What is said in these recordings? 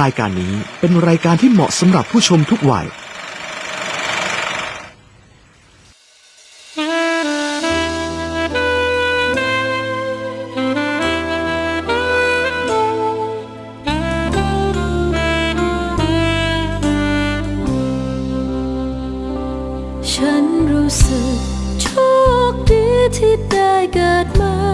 รายการนี้เป็นรายการที่เหมาะสำหรับผู้ชมทุกวัย ฉันรู้สึกโชคดีที่ได้เกิดมา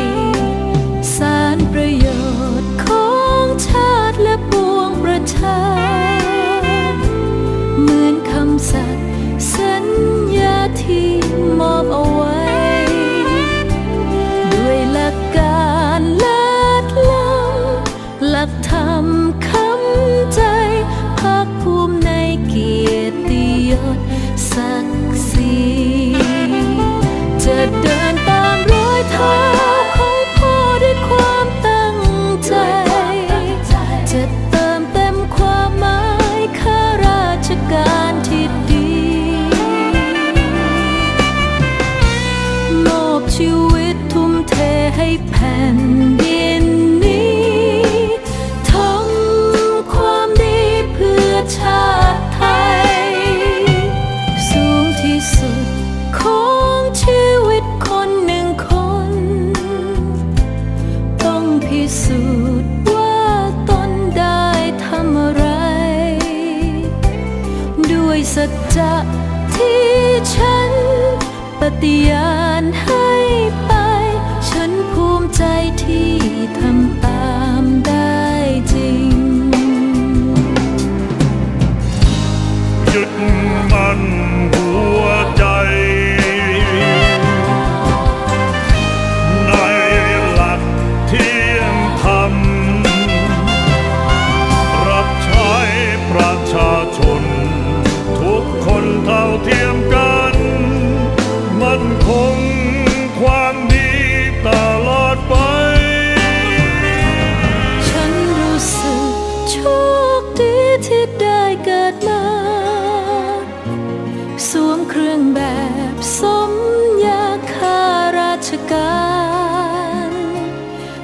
กธรรมคำใจภาคภูมิในเกียรติยศศักดิ์ศรีจะเดินตามรอยเท้าของพ่อด้วยความตั้งใจ จะเติมเต็มความหมายข้าราชการที่ดีมอบชีวิตทุ่มเทให้แผ่น พิสูจน์ว่าตนได้ทำอะไร ด้วยสัจจะที่ฉันปฏิญาณให้ไป ฉันภูมิใจที่ทำตา